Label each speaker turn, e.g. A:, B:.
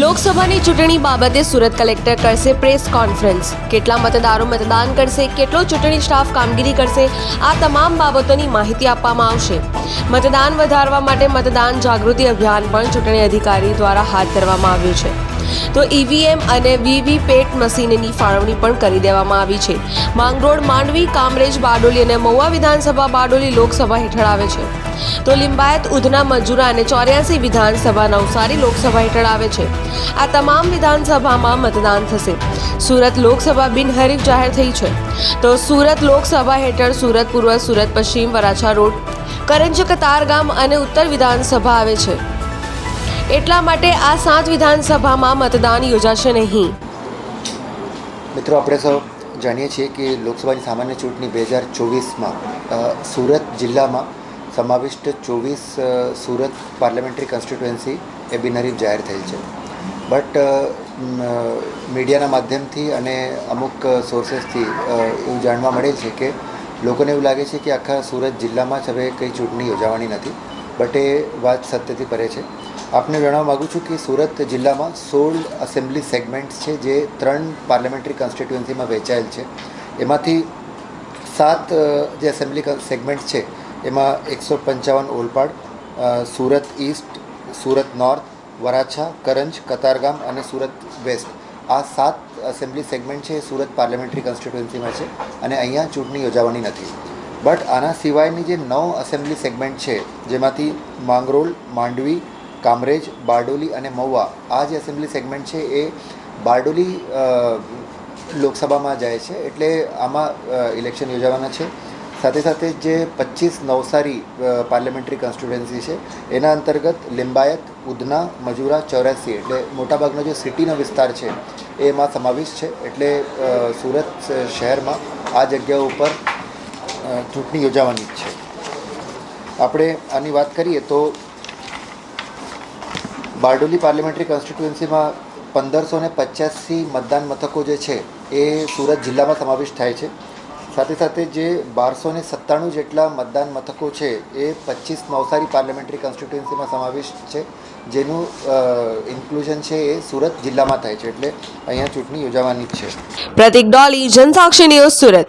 A: લોકસભાની ચૂંટણી બાબતે સુરત કલેક્ટર કરશે પ્રેસ કોન્ફરન્સ. કેટલા મતદારો મતદાન કરશે, કેટલો ચૂંટણી સ્ટાફ કામગીરી કરશે, આ તમામ બાબતોની માહિતી આપવામાં આવશે. મતદાન વધારવા માટે મતદાન જાગૃતિ અભિયાન પણ ચૂંટણી અધિકારી દ્વારા હાથ ધરવામાં આવ્યું છે. તો ઈવીએમ અને વીવીપેટ મશીનની ફાળવણી પણ કરી દેવામાં આવી છે. માંગરોળ, માંડવી, કામરેજ, બારડોલી અને મહુવા વિધાનસભા બારડોલી લોકસભા હેઠળ આવે છે. તો લિંબાયત, ઉધના, મજુરા અને ચોર્યાસી વિધાનસભા નવસારી લોકસભા હેઠળ આવે છે. આ તમામ વિધાનસભામાં મતદાન થશે. સુરત લોકસભા બિનહરીફ જાહેર થઈ છે. તો સુરત લોકસભા હેઠળ સુરત પૂર્વ, સુરત પશ્ચિમ, વરાછા રોડ કરંજ કતારગામ અને ઉત્તર વિધાનસભા આવે છે. એટલા માટે આ સાત વિધાનસભામાં મતદાન યોજાશે નહીં.
B: મિત્રો, આપણે સૌ જાણીએ છીએ કે લોકસભાની સામાન્ય ચૂંટણી બે હજાર ચોવીસમાં સુરત જિલ્લામાં સમાવિષ્ટ ચોવીસ સુરત પાર્લામેન્ટરી કોન્સ્ટિટ્યુએન્સી એ બિનહરીફ જાહેર થઈ છે. બટ મીડિયાના માધ્યમથી અને અમુક સોર્સેસથી એવું જાણવા મળે છે કે લોકોને એવું લાગે છે કે આખા સુરત જિલ્લામાં જ હવે કંઈ ચૂંટણી યોજાવાની નથી. બટ એ વાત સત્યથી પરે છે. આપને જણાવવા માગું છું કે સુરત જિલ્લામાં સોળ એસેમ્બલી સેગમેન્ટ્સ છે, જે ત્રણ પાર્લામેન્ટરી કોન્સ્ટિટ્યુઅન્સીમાં વહેંચાયેલ છે. એમાંથી સાત જે એસેમ્બલી સેગમેન્ટ છે, એમાં એકસો પંચાવન ઓલપાડ સુરત ઈસ્ટ સુરત નોર્થ વરાછા, કરંજ, કતારગામ અને સુરત વેસ્ટ આ સાત એસેમ્બલી સેગમેન્ટ છે, એ સુરત પાર્લામેન્ટરી કોન્સ્ટિટ્યુઅન્સીમાં છે અને અહીંયા ચૂંટણી યોજાવાની નથી. બટ આના સિવાયની જે નવ એસેમ્બલી સેગમેન્ટ છે, જેમાંથી માંગરોળ માંડવી કામરેજ, બારડોલી અને મહુવા. આ જે એસેમ્બલી સેગમેન્ટ છે એ બારડોલી લોકસભામાં જાય છે એટલે આમાં ઇલેક્શન યોજાવાના છે. સાથે સાથે જે પચીસ નવસારી પાર્લામેન્ટરી કોન્સ્ટિટ્યુએન્સી છે, એના અંતર્ગત લિંબાયત, ઉધના, મજુરા, ચોર્યાસી એટલે મોટાભાગનો જે સિટીનો વિસ્તાર છે, એમાં સમાવિષ્ટ છે. એટલે સુરત શહેરમાં આ જગ્યાઓ ઉપર ચૂંટણી યોજાવાની છે. આપણે આની વાત કરીએ તો બારડોલી પાર્લામેન્ટરી કોન્સ્ટિટ્યુએન્સીમાં પંદરસો ને પચાસી મતદાન મથકો જે છે એ સુરત જિલ્લામાં સમાવિષ્ટ થાય છે. સાથે સાથે જે બારસો ને સત્તાણું જેટલા મતદાન મથકો છે એ પચીસ નવસારી પાર્લામેન્ટરી કોન્સ્ટિટ્યુએન્સીમાં સમાવિષ્ટ છે. જેનું ઇન્ક્લુઝન છે એ સુરત જિલ્લામાં થાય છે. એટલે અહીંયા ચૂંટણી યોજાવાની છે.
A: પ્રતિક ડોલી, જનસાક્ષી ન્યૂઝ સુરત.